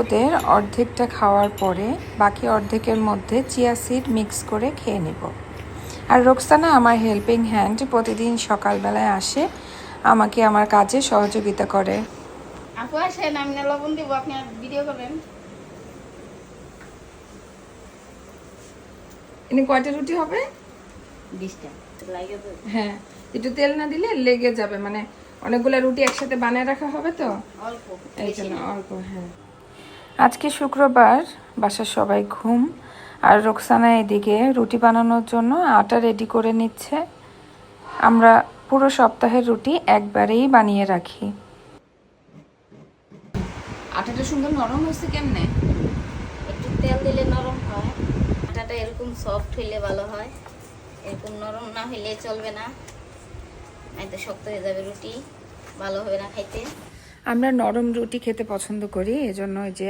ওদের অর্ধেকটা খাওয়ার পরে বাকি অর্ধেকের মধ্যে চিয়া সিড মিক্স করে খেয়ে নেব। আর রোকসানা আমার হেল্পিং হ্যান্ড প্রতিদিন সকালবেলায় আসে আমাকে আমার কাজে সহযোগিতা করে। আপু আসেন আমি লবণ দিব আপনি ভিডিও করবেন। এনে কয়টা রুটি হবে? বিশটা। হ্যাঁ একটু তেল না দিলে লেগে যাবে মানে অনেকগুলো রুটি একসাথে বানিয়ে রাখা হবে তো? অল্প এই জন্য অল্প হ্যাঁ। আজকে শুক্রবার বাসার সবাই ঘুম। আর রোকসানা এদিকে রুটি বানানোর জন্য আটা রেডি করে নিচ্ছে। আমরা পুরো সপ্তাহের রুটি একবারেই বানিয়ে রাখি। আটাটা সুন্দর নরম হয়েছে কেমনে? একটু তেল দিলে নরম হয়। আটাটা এরকম সফট হইলে ভালো হয়। এরকম নরম না হইলে চলবে না। তো শক্ত হয়ে যাবে রুটি। ভালো হবে না খাইতে। আমরা নরম রুটি খেতে পছন্দ করি এজন্য ওই যে